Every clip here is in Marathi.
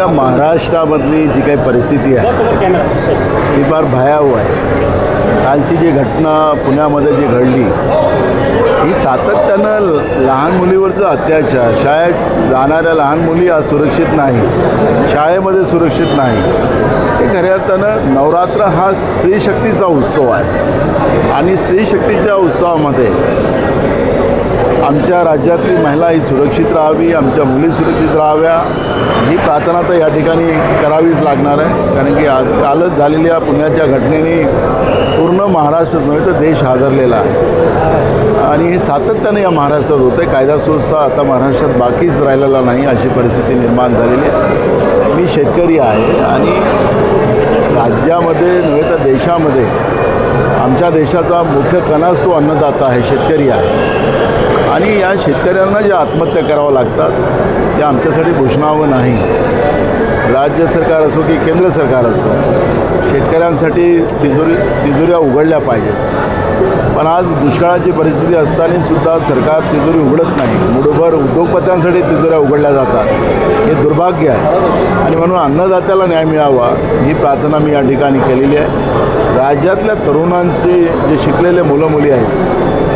बघा महाराष्ट्रामधली जी काही परिस्थिती आहे ती फार भयावह आहे. कालची जी घटना पुण्यामध्ये जी घडली ही सातत्यानं लहान मुलीवरचं अत्याचार. शाळेत जाणाऱ्या लहान मुली आज सुरक्षित नाही शाळेमध्ये सुरक्षित नाही हे खऱ्या अर्थानं नवरात्र हा स्त्री शक्तीचा उत्सव आहे. आणि स्त्री शक्तीच्या उत्सवामध्ये आमच्या राज्यातली महिला ही सुरक्षित राहावी आमच्या मुली सुरक्षित राहाव्या ही प्रार्थना तर या ठिकाणी करावीच लागणार आहे. कारण की आज कालच झालेल्या पुण्याच्या घटनेने पूर्ण महाराष्ट्रच नव्हे तर देश हादरलेला आहे. आणि हे सातत्याने या महाराष्ट्रात होतं आहे कायदा सुव्यवस्था आता महाराष्ट्रात बाकीच राहिलेला नाही अशी परिस्थिती निर्माण झालेली आहे. मी शेतकरी आहे आणि राज्यामध्ये नव्हे तर देशामध्ये आमच्या देशाचा मुख्य कणाच तो अन्नदाता आहे शेतकरी आहे. आणि या शेतकऱ्यांना ज्या आत्महत्या कराव्या लागतात त्या आमच्यासाठी भूषणावं नाही. राज्य सरकार असो की केंद्र सरकार असो शेतकऱ्यांसाठी तिजोरी तिजोऱ्या उघडल्या पाहिजेत. पण आज दुष्काळाची परिस्थिती असताना सुद्धा सरकार तिजोरी उघडत नाही. मुठभर उद्योगपत्यांसाठी तिजोऱ्या उघडल्या जातात. हे दुर्भाग्य आहे. आणि म्हणून अन्नदात्याला न्याय मिळावा ही प्रार्थना मी या ठिकाणी केलेली आहे. राज्यातल्या तरुणांचे जे शिकलेले मुलं मुली आहेत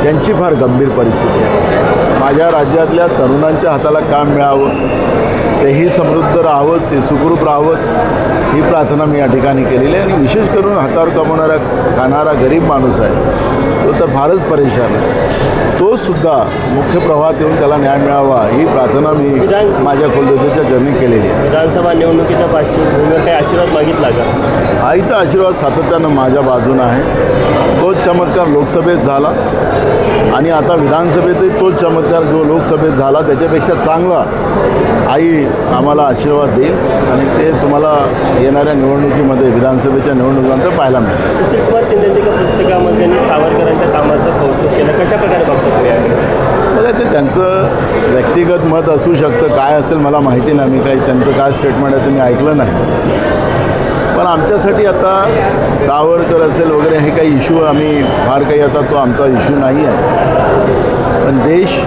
त्यांची फार गंभीर परिस्थिती आहे. माझ्या राज्यातल्या तरुणांच्या हाताला काम मिळावं तेही समृद्ध राहावं ते सुखरूप राहावं ही प्रार्थना मी या ठिकाणी केलेली आहे. आणि विशेष करून हातावर कमवणारा खाणारा गरीब माणूस आहे. तो तर फारच परेशान आहे. तो सुद्धा मुख्य प्रवाहात येऊन त्याला न्याय मिळावा ही प्रार्थना मी माझ्या कुलदेवतेच्या चरणी केलेली आहे. विधानसभा निवडणुकीच्या पार्श्वभूमीवर काही आशीर्वाद मागितला का? आईचा आशीर्वाद सातत्यानं माझ्या बाजूनं आहे. तोच चमत्कार लोकसभेत झाला. आणि आता विधानसभेतही तोच चमत्कार जो लोकसभेत झाला त्याच्यापेक्षा चांगला आई आम्हाला आशीर्वाद देईल. आणि ते तुम्हाला येणाऱ्या निवडणुकीमध्ये विधानसभेच्या निवडणुकीनंतर पाहायला मिळेल. त्यांचं व्यक्तिगत मत असू शकतं काय असेल मला माहिती नाही. मी काही त्यांचं काय स्टेटमेंट आहे ते मी ऐकलं नाही. पण आमच्यासाठी आता सावरकर असेल वगैरे हे काही इश्यू आम्ही फार काही आता तो आमचा इश्यू नाही आहे. पण देश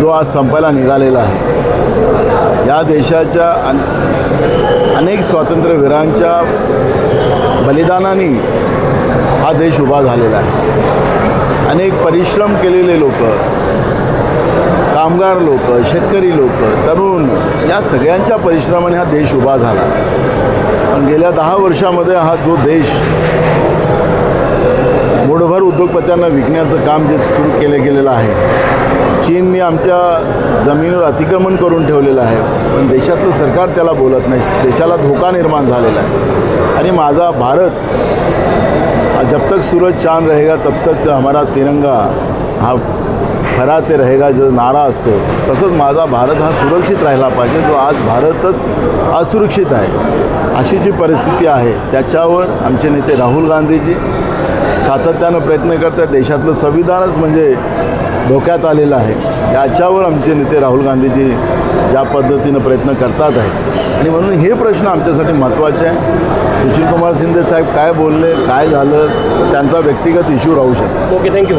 जो आज संपायला निघालेला आहे या देशाच्या अन अनेक स्वातंत्र्यवीरांच्या बलिदानाने हा देश उभा झालेला आहे. अनेक परिश्रम केलेले लोक कामगार लोक शेतकरी लोक तरुण या सगळ्यांच्या परिश्रमाने हा देश उभा झाला. पण गेल्या दहा वर्षामध्ये हा जो देश मुठभर उद्योगपत्यांना विकण्याचं काम जे सुरू केलं गेलेलं आहे चीनने आमच्या जमिनीवर अतिक्रमण करून ठेवलेलं आहे पण देशातलं सरकार त्याला बोलत नाही देशाला धोका निर्माण झालेला आहे. आणि माझा भारत जब तक सूरज चांद रहेगा तब तक हमारा तिरंगा हा फराते रहेगा जो नारा असतो तसंच माझा भारत हा सुरक्षित राहिला पाहिजे जो आज भारतच असुरक्षित आहे. अशी जी परिस्थिती आहे त्याच्यावर आमचे नेते राहुल गांधीजी सातत्यानं प्रयत्न करतात देशातलं संविधानच म्हणजे धोक्यात आलेला आहे. याच्यावर आमचे नेते राहुल गांधीजी ज्या पद्धतीनं प्रयत्न करतात आहे आणि म्हणून हे प्रश्न आमच्यासाठी महत्त्वाचे आहे. सुशीलकुमार शिंदे साहेब काय बोलले काय झालं त्यांचा व्यक्तिगत इश्यू राहू शकतो. Okay thank you